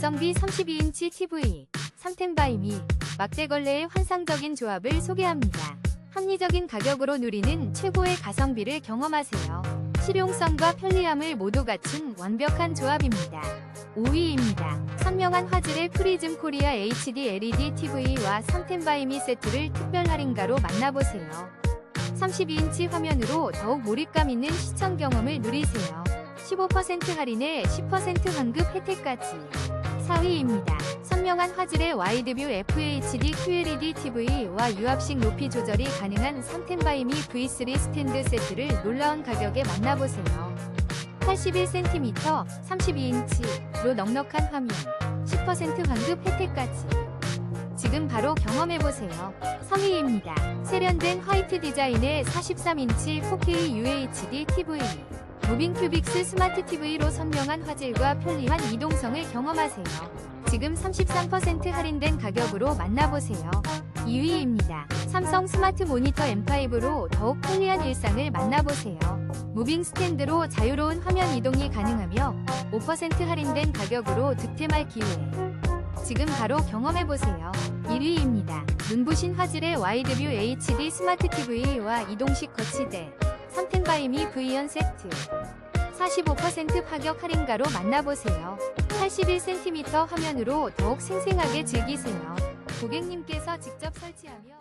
가성비 32인치 TV, 삼텐바이미, 막대걸레의 환상적인 조합을 소개합니다. 합리적인 가격으로 누리는 최고의 가성비를 경험하세요. 실용성과 편리함을 모두 갖춘 완벽한 조합입니다. 5위입니다. 선명한 화질의 프리즘 코리아 HD LED TV와 삼텐바이미 세트를 특별 할인가로 만나보세요. 32인치 화면으로 더욱 몰입감 있는 시청 경험을 누리세요. 15% 할인에 10% 환급 혜택까지. 4위입니다. 선명한 화질의 와이드뷰 FHD QLED TV와 유압식 높이 조절이 가능한 3텐바이미 V3 스탠드 세트를 놀라운 가격에 만나보세요. 81cm, 32인치로 넉넉한 화면, 10% 환급 혜택까지. 지금 바로 경험해보세요. 3위입니다. 세련된 화이트 디자인의 43인치 4K UHD TV. 무빙 큐빅스 스마트 TV로 선명한 화질과 편리한 이동성을 경험하세요. 지금 33% 할인된 가격으로 만나보세요. 2위입니다. 삼성 스마트 모니터 M5로 더욱 편리한 일상을 만나보세요. 무빙 스탠드로 자유로운 화면 이동이 가능하며 5% 할인된 가격으로 득템할 기회. 지금 바로 경험해보세요. 1위입니다. 눈부신 화질의 와이드뷰 HD 스마트 TV와 이동식 거치대, 3텐바이미 V연 세트. 45% 파격 할인가로 만나보세요. 81cm 화면으로 더욱 생생하게 즐기세요. 고객님께서 직접 설치하며